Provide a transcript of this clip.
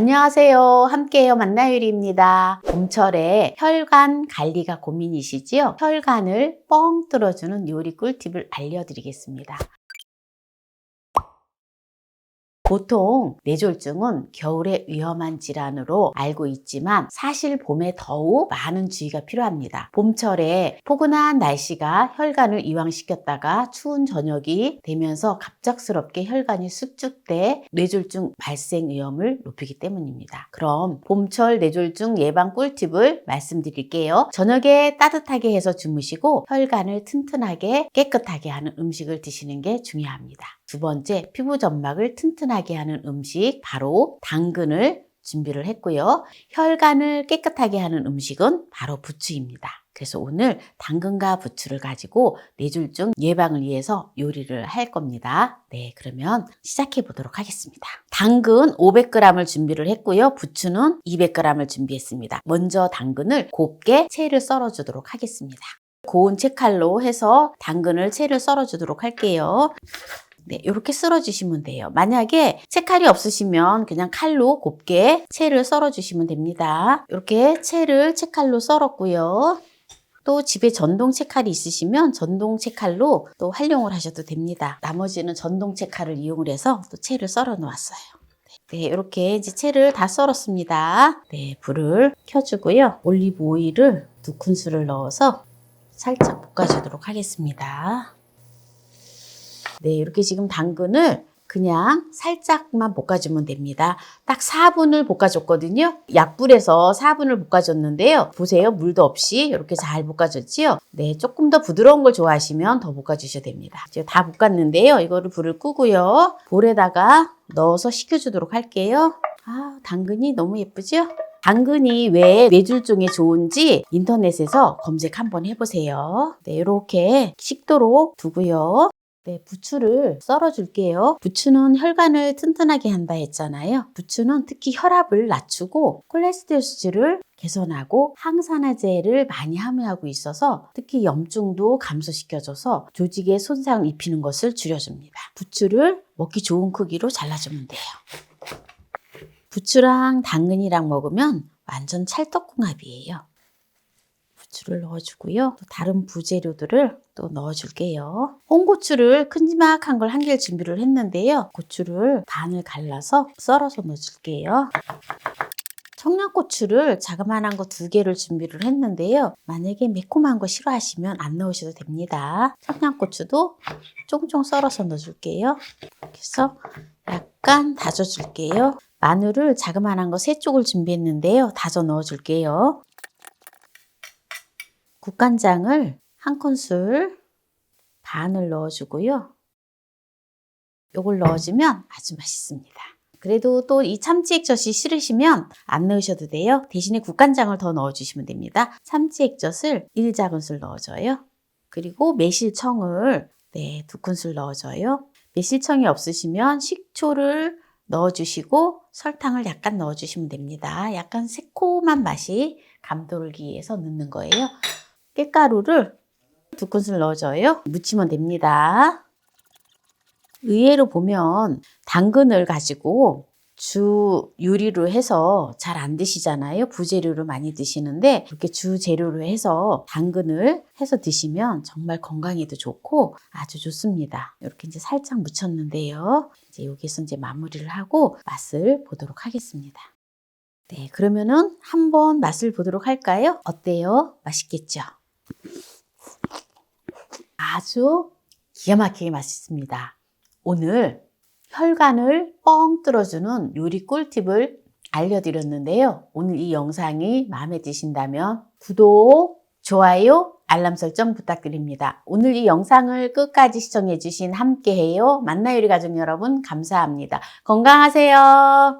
안녕하세요. 함께해요. 만나유리입니다. 봄철에 혈관 관리가 고민이시지요? 혈관을 뻥 뚫어주는 요리 꿀팁을 알려드리겠습니다. 보통 뇌졸중은 겨울에 위험한 질환으로 알고 있지만 사실 봄에 더욱 많은 주의가 필요합니다. 봄철에 포근한 날씨가 혈관을 이완시켰다가 추운 저녁이 되면서 갑작스럽게 혈관이 수축돼 뇌졸중 발생 위험을 높이기 때문입니다. 그럼 봄철 뇌졸중 예방 꿀팁을 말씀드릴게요. 저녁에 따뜻하게 해서 주무시고 혈관을 튼튼하게 깨끗하게 하는 음식을 드시는 게 중요합니다. 두 번째, 피부 점막을 튼튼하게 하는 음식, 바로 당근을 준비를 했고요. 혈관을 깨끗하게 하는 음식은 바로 부추입니다. 그래서 오늘 당근과 부추를 가지고 뇌졸중 예방을 위해서 요리를 할 겁니다. 네, 그러면 시작해 보도록 하겠습니다. 당근 500g을 준비를 했고요. 부추는 200g을 준비했습니다. 먼저 당근을 곱게 채를 썰어 주도록 하겠습니다. 고운 채칼로 해서 당근을 채를 썰어 주도록 할게요. 네, 이렇게 썰어주시면 돼요. 만약에 채칼이 없으시면 그냥 칼로 곱게 채를 썰어주시면 됩니다. 이렇게 채를 채칼로 썰었고요. 또 집에 전동 채칼이 있으시면 전동 채칼로 또 활용을 하셔도 됩니다. 나머지는 전동 채칼을 이용을 해서 또 채를 썰어 놓았어요. 네, 이렇게 이제 채를 다 썰었습니다. 네, 불을 켜주고요. 올리브 오일을 두 큰술을 넣어서 살짝 볶아주도록 하겠습니다. 네, 이렇게 지금 당근을 그냥 살짝만 볶아주면 됩니다. 딱 4분을 볶아줬거든요. 약불에서 4분을 볶아줬는데요. 보세요. 물도 없이 이렇게 잘 볶아줬지요. 네, 조금 더 부드러운 걸 좋아하시면 더 볶아주셔도 됩니다. 이제 다 볶았는데요. 이거를 불을 끄고요. 볼에다가 넣어서 식혀주도록 할게요. 아, 당근이 너무 예쁘죠? 당근이 왜 뇌졸중에 좋은지 인터넷에서 검색 한번 해보세요. 네, 이렇게 식도록 두고요. 네, 부추를 썰어줄게요. 부추는 혈관을 튼튼하게 한다 했잖아요. 부추는 특히 혈압을 낮추고 콜레스테롤 수치를 개선하고 항산화제를 많이 함유하고 있어서 특히 염증도 감소시켜줘서 조직에 손상을 입히는 것을 줄여줍니다. 부추를 먹기 좋은 크기로 잘라주면 돼요. 부추랑 당근이랑 먹으면 완전 찰떡궁합이에요. 부추를 넣어주고요. 또 다른 부재료들을 또 넣어줄게요. 홍고추를 큼지막한 걸 한 개를 준비를 했는데요. 고추를 반을 갈라서 썰어서 넣어줄게요. 청양고추를 자그마한 거 두 개를 준비를 했는데요. 만약에 매콤한 거 싫어하시면 안 넣으셔도 됩니다. 청양고추도 쫑쫑 썰어서 넣어줄게요. 그래서 약간 다져줄게요. 마늘을 자그마한 거 세 쪽을 준비했는데요. 다져 넣어줄게요. 국간장을 한 큰술 반을 넣어주고요. 요걸 넣어주면 아주 맛있습니다. 그래도 또 이 참치 액젓이 싫으시면 안 넣으셔도 돼요. 대신에 국간장을 더 넣어주시면 됩니다. 참치 액젓을 1작은술 넣어줘요. 그리고 매실청을 네, 두 큰술 넣어줘요. 매실청이 없으시면 식초를 넣어주시고 설탕을 약간 넣어주시면 됩니다. 약간 새콤한 맛이 감돌기 위해서 넣는 거예요. 깻가루를 두 큰술 넣어줘요. 묻히면 됩니다. 의외로 보면 당근을 가지고 주 요리로 해서 잘 안 드시잖아요. 부재료로 많이 드시는데 이렇게 주 재료로 해서 당근을 해서 드시면 정말 건강에도 좋고 아주 좋습니다. 이렇게 이제 살짝 묻혔는데요. 이제 여기서 이제 마무리를 하고 맛을 보도록 하겠습니다. 네, 그러면은 한번 맛을 보도록 할까요? 어때요? 맛있겠죠? 아주 기가 막히게 맛있습니다. 오늘 혈관을 뻥 뚫어주는 요리 꿀팁을 알려드렸는데요. 오늘 이 영상이 마음에 드신다면 구독, 좋아요, 알람 설정 부탁드립니다. 오늘 이 영상을 끝까지 시청해주신 함께해요. 만나요리 가족 여러분 감사합니다. 건강하세요.